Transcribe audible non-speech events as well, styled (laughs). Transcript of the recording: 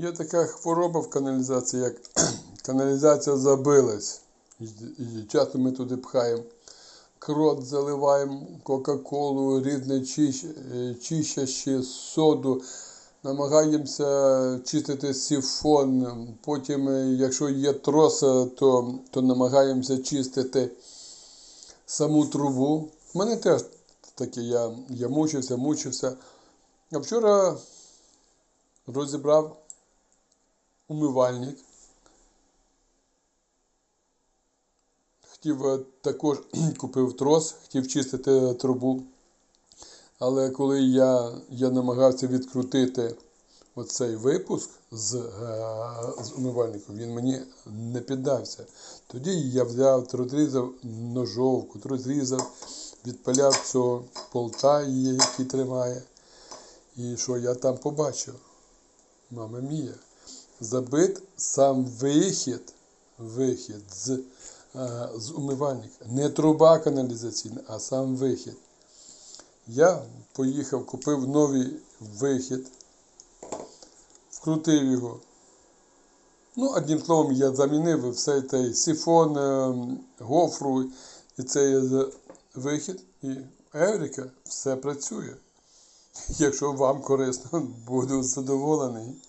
Є така хвороба в каналізації, як (clears throat) каналізація забилась. І, часто ми туди пхаємо крот, заливаємо Кока-Колу, різне е, чищаще, соду. Намагаємося чистити сифон. Потім, е, якщо є троса, то, то намагаємося чистити саму трубу. У мене теж таке, я, я мучився, мучився. А вчора розібрав умивальник. Хотів е, також (clears throat) купив трос, хотів чистити трубу. Але коли я, я намагався відкрутити оцей випуск з, е, з умивальнику, він мені не піддався. Тоді я взяв, розрізав ножовку, розрізав, відпаляв цього болта, який тримає. І що я там побачив? Мама мія. Забит сам вихід, вихід з, е, з умивальника. Не труба каналізаційна, а сам вихід. Я поїхав, купив новий вихід, вкрутив його. Ну, одним словом, я замінив все цей сифон, е, гофру і цей вихід. І Еврика, все працює. (laughs) Якщо вам корисно, буду задоволений.